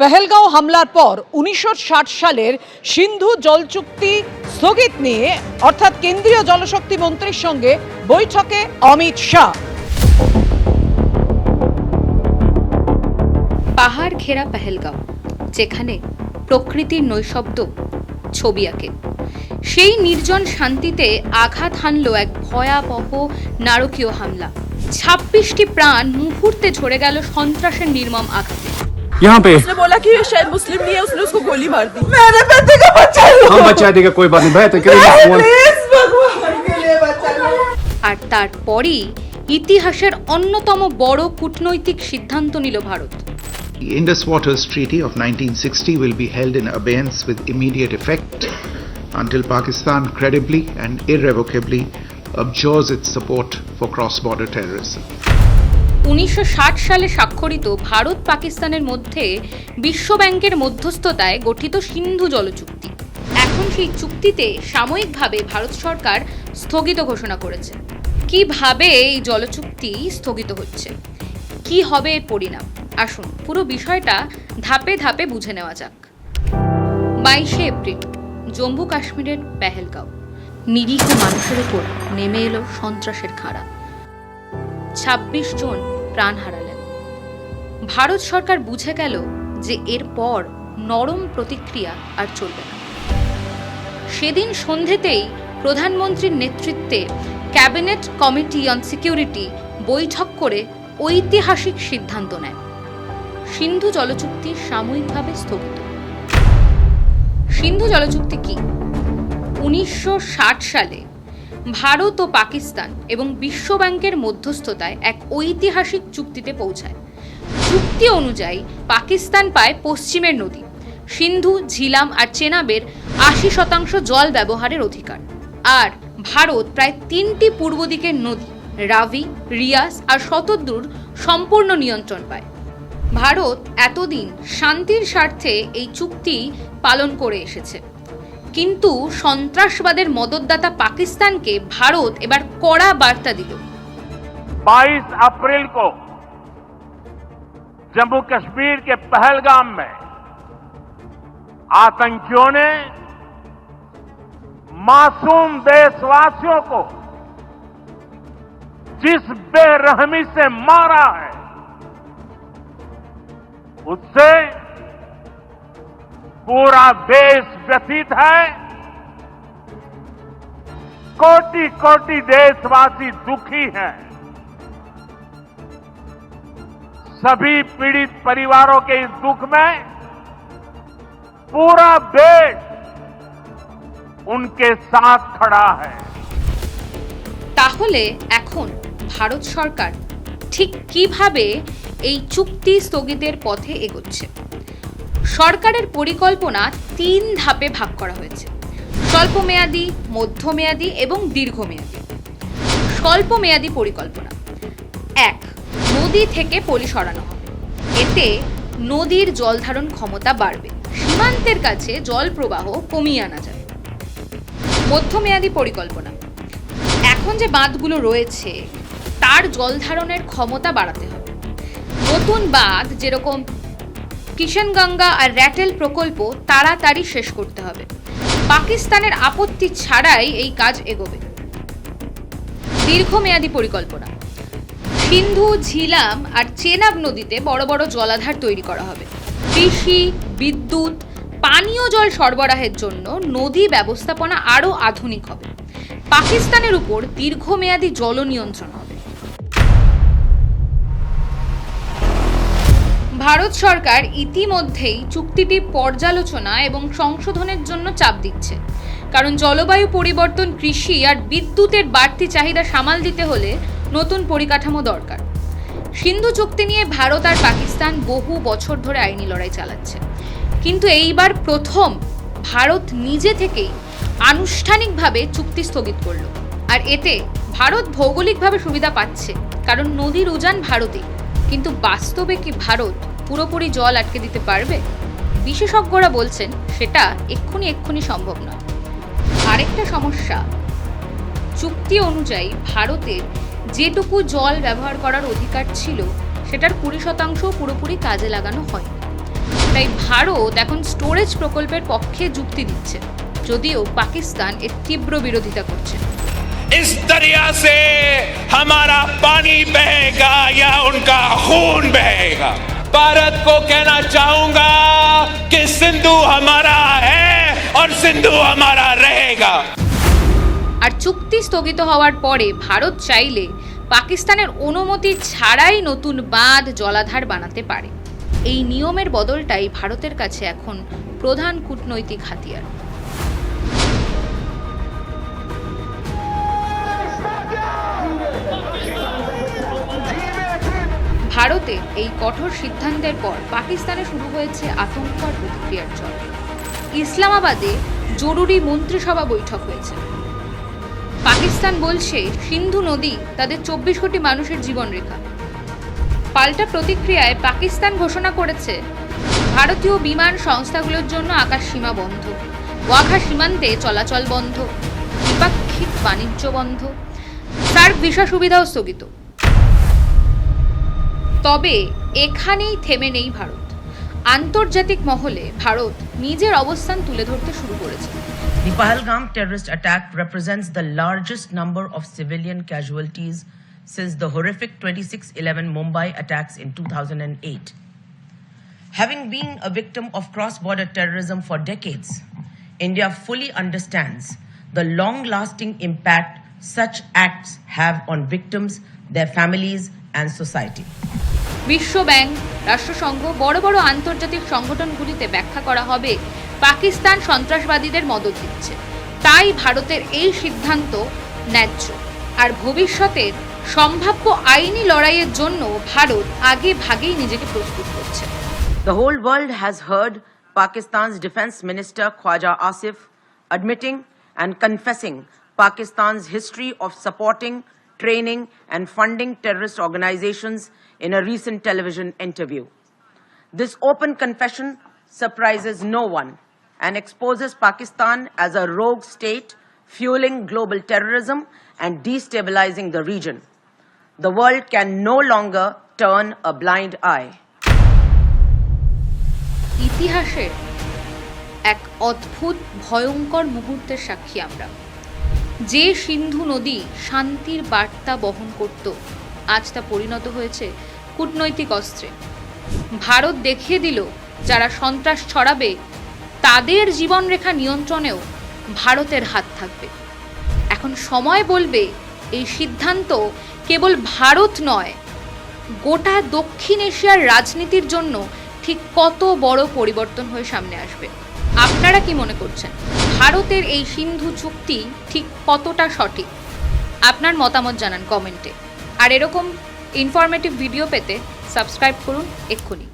পেহেলগাঁও হামলার পর উনিশশো ষাট সালের সিন্ধু জল চুক্তি স্থগিত নিয়ে, অর্থাৎ কেন্দ্রীয় জলশক্তি মন্ত্রীর সঙ্গে বৈঠকে অমিত শাহ। পাহাড় ঘেরা পেহেলগাঁও, যেখানে প্রকৃতির নৈশব্দ ছবি আঁকে। সেই নির্জন শান্তিতে আঘাত হানল এক ভয়াবহ নারকীয় হামলা। ছাব্বিশটি প্রাণ মুহূর্তে ঝরে গেল সন্ত্রাসের নির্মম আঘাতে। यहाँ पे उसने बोला कि ये शायद मुस्लिम नहीं है उसने उसको गोली मार दी मेरे बेटे का बच्चा हम बचा देगा कोई बात नहीं बेहतर करेंगे प्लीज भगवान के लिए बचा लो আর তারপরই ইতিহাসের অন্যতম বড় কূটনৈতিক সিদ্ধান্ত নিল Bharat The Indus Waters Treaty of 1960 will be held in abeyance with immediate effect until Pakistan credibly and irrevocably abjures its support for cross border terrorism. উনিশশো ষাট সালে স্বাক্ষরিত ভারত পাকিস্তানের মধ্যে বিশ্ব ব্যাংকের মধ্যস্থতায় গঠিত সিন্ধু জল চুক্তি এখন সেই চুক্তিতে সাময়িকভাবে ভারত সরকার স্থগিত ঘোষণা করেছে। কীভাবে এই জলচুক্তি স্থগিত হচ্ছে? কি হবে এর পরিণাম? আসুন পুরো বিষয়টা ধাপে ধাপে বুঝে নেওয়া যাক। বাইশে এপ্রিল, জম্মু কাশ্মীরের পেহেলগাঁও। নিরীহ মানুষের উপর নেমে এলো সন্ত্রাসের খাড়া। ছাব্বিশ জন প্রাণ হারালেন। ভারত সরকার বুঝে গেল যে এরপর নরম প্রতিক্রিয়া আর চলবে না। সেদিন সন্ধেতেই প্রধানমন্ত্রীর নেতৃত্বে ক্যাবিনেট কমিটি অন সিকিউরিটি বৈঠক করে ঐতিহাসিক সিদ্ধান্ত নেয়। সিন্ধু জলচুক্তি সাময়িকভাবে স্থগিত। সিন্ধু জলচুক্তি কি? উনিশশো ষাট সালে ভারত ও পাকিস্তান এবং বিশ্ব ব্যাংকের মধ্যস্থতায় এক ঐতিহাসিক চুক্তিতে পৌঁছায়। চুক্তি অনুযায়ী পাকিস্তান পায় পশ্চিমের নদী। সিন্ধু, ঝিলাম আর চেনাবের আশি শতাংশ জল ব্যবহারের অধিকার। আর ভারত প্রায় তিনটি পূর্ব দিকের নদী, রাভি রিয়াস আর শতদ্রুর সম্পূর্ণ নিয়ন্ত্রণ পায়। ভারত এতদিন শান্তির স্বার্থে এই চুক্তি পালন করে এসেছে। কিন্তু সন্ত্রাসবাদের মদতদাতা পাকিস্তানকে ভারত এবার কড়া বার্তা দিল 22 अप्रैल को जम्मू कश्मीर के पहलगाम में आतंकियों ने मासूम देशवासियों को जिस बेरहमी से मारा है उससे पूरा देश व्यथित है कोटि कोटि देशवासी दुखी हैं सभी पीड़ित परिवारों के इस दुख में पूरा देश उनके साथ खड़ा है তাহলে এখন ভারত সরকার ঠিক কিভাবে এই চুক্তি স্থগিতের পথে এগোচ্ছে সরকারের পরিকল্পনা তিন ধাপে ভাগ করা হয়েছে। স্বল্পমেয়াদী, মধ্যমেয়াদী এবং দীর্ঘমেয়াদী। স্বল্পমেয়াদী পরিকল্পনা। এক, নদী থেকে পলি সরানো হবে। এতে নদীর জলধারণ ক্ষমতা বাড়বে। সীমান্তের কাছে জল প্রবাহ কমিয়ে আনা যাবে। মধ্যমেয়াদী পরিকল্পনা। এখন যে বাঁধগুলো রয়েছে, তার জলধারণের ক্ষমতা বাড়াতে হবে। নতুন বাঁধ যেরকম কিষানগঙ্গা আর র্যাটেল প্রকল্প তাড়াতাড়ি শেষ করতে হবে। পাকিস্তানের আপত্তি ছাড়াই এই কাজ এগোবে। দীর্ঘমেয়াদী পরিকল্পনা। সিন্ধু, ঝিলাম আর চেনাব নদীতে বড় বড় জলাধার তৈরি করা হবে। কৃষি, বিদ্যুৎ, পানীয় জল সরবরাহের জন্য নদী ব্যবস্থাপনা আরও আধুনিক হবে। পাকিস্তানের উপর দীর্ঘমেয়াদী জল নিয়ন্ত্রণ ভারত সরকার ইতিমধ্যেই চুক্তিটি পর্যালোচনা এবং সংশোধনের জন্য চাপ দিচ্ছে। কারণ জলবায়ু পরিবর্তন, কৃষি আর বিদ্যুতের বাড়তি চাহিদা সামাল দিতে হলে নতুন পরিকাঠামো দরকার। সিন্ধু চুক্তি নিয়ে ভারত আর পাকিস্তান বহু বছর ধরে আইনি লড়াই চালাচ্ছে। কিন্তু এইবার প্রথম ভারত নিজে থেকেই আনুষ্ঠানিকভাবে চুক্তি স্থগিত করল। আর এতে ভারত ভৌগোলিকভাবে সুবিধা পাচ্ছে, কারণ নদীর উজান ভারতে কিন্তু বাস্তবে কি ভারত পুরোপুরি জল আটকে দিতে পারবে বিশেষজ্ঞরা বলছেন সেটা এক্ষুনি এক্ষুনি সম্ভব নয় আরেকটা সমস্যা চুক্তি অনুযায়ী ভারতের যেটুকু জল ব্যবহার করার অধিকার ছিল সেটার কুড়ি শতাংশ পুরোপুরি কাজে লাগানো হয়নি তাই ভারত এখন স্টোরেজ প্রকল্পের পক্ষে যুক্তি দিচ্ছে যদিও পাকিস্তান এর তীব্র বিরোধিতা করছে इस दरिया से हमारा पानी बहेगा या उनका खून बहेगा भारत को कहना चाहूंगा कि सिंधु हमारा है और सिंधु हमारा रहेगा আর চুক্তি স্থগিত হওয়ার পরে ভারত চাইলে পাকিস্তানের অনুমতি ছাড়াই নতুন বাঁধ জলাধার বানাতে পারে এই নিয়মের বদলটাই ভারতের কাছে এখন প্রধান কূটনৈতিক হাতিয়ার ভারতের এই কঠোর সিদ্ধান্তের পর পাকিস্তানে শুরু হয়েছে আতঙ্ক আর প্রতিক্রিয়ার চল ইসলামাবাদে জরুরি মন্ত্রিসভা বৈঠক হয়েছে। পাকিস্তান বলছে, সিন্ধু নদী তাদের চব্বিশ কোটি মানুষের জীবনরেখা। পাল্টা প্রতিক্রিয়ায় পাকিস্তান ঘোষণা করেছে, ভারতীয় বিমান সংস্থাগুলোর জন্য আকাশ সীমা বন্ধ, ওয়াঘা সীমান্তে চলাচল বন্ধ, দ্বিপাক্ষিক বাণিজ্য বন্ধ, সার্ক ভিসা সুবিধাও স্থগিত। তবে এখানেই থেমে নেই ভারত আন্তর্জাতিক মহলে ভারত নিজের অবস্থান তুলে ধরতে শুরু করেছে The Pahalgam terrorist attack represents the largest number of civilian casualties since the horrific 2611 Mumbai attacks in 2008. Having been a victim of cross border terrorism for decades, India fully understands the long lasting impact such acts have on victims, their families, and society. বিশ্ব bank রাষ্ট্রসংঘ বড় বড় আন্তর্জাতিক সংগঠনগুলিতে ব্যাখ্যা করা হবে। পাকিস্তান সন্ত্রাসবাদীদের মদত দিচ্ছে। তাই ভারতের এই সিদ্ধান্ত ন্যায্য। আর ভবিষ্যতের সম্ভাব্য আইনি লড়াইয়ের জন্য ভারত আগে ভাগেই নিজেকে প্রস্তুত করছে। The whole world has heard Pakistan's Defense Minister Khwaja Asif admitting and confessing Pakistan's history of supporting, training, and funding terrorist organizations in a recent television interview. This open confession surprises no one and exposes Pakistan as a rogue state fueling global terrorism and destabilizing the region. The world can no longer turn a blind eye. ইতিহাসের এক অদ্ভুত ভয়ঙ্কর মুহূর্তের সাক্ষী আমরা যে সিন্ধু নদী শান্তির বার্তা বহন করত, আজ তা পরিণত হয়েছে কূটনৈতিক অস্ত্রে। ভারত দেখিয়ে দিল, যারা সন্ত্রাস ছড়াবে, তাদের জীবনরেখা নিয়ন্ত্রণেও ভারতের হাত থাকবে। এখন সময় বলবে, এই সিদ্ধান্ত কেবল ভারত নয়, গোটা দক্ষিণ এশিয়ার রাজনীতির জন্য ঠিক কত বড় পরিবর্তন হয়ে সামনে আসবে। আপনারা কি মনে করছেন? ভারতের এই সিন্ধু চুক্তি ঠিক কতটা সঠিক? আপনার মতামত জানান কমেন্টে। আর এরকম ইনফরমেটিভ ভিডিও পেতে সাবস্ক্রাইব করুন এক্ষুনি।